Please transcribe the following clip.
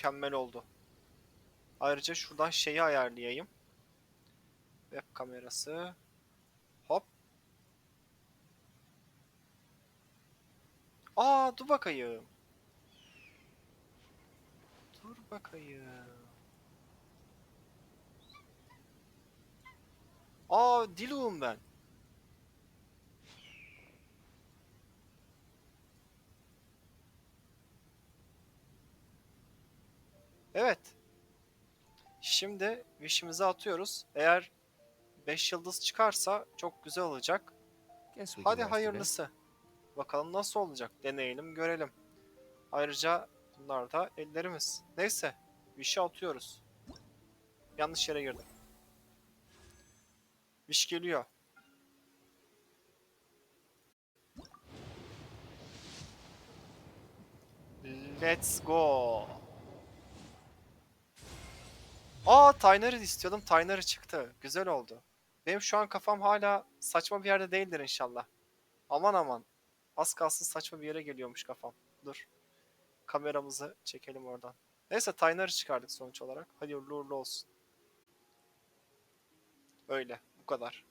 mükemmel oldu. Ayrıca şuradan şeyi ayarlayayım. Web kamerası. Hop. Aa dur bakayım. Dur bakayım. Aa Dilu'um ben. Evet. Şimdi wish'imizi atıyoruz. Eğer 5 yıldız çıkarsa çok güzel olacak. Guess we can Hadi rest a bit. hayırlısı. Bakalım nasıl olacak. Deneyelim, görelim. Ayrıca bunlar da ellerimiz. Neyse, wish'i atıyoruz. Yanlış yere girdim. Wish geliyor. Let's go. Aa Tynar'ı istiyordum. Tynar'ı çıktı. Güzel oldu. Benim şu an kafam hala saçma bir yerde değildir inşallah. Aman aman. Az kalsın saçma bir yere geliyormuş kafam. Dur. Kameramızı çekelim oradan. Neyse Tynar'ı çıkardık sonuç olarak. Uğurlu uğurlu olsun. Öyle. Bu kadar.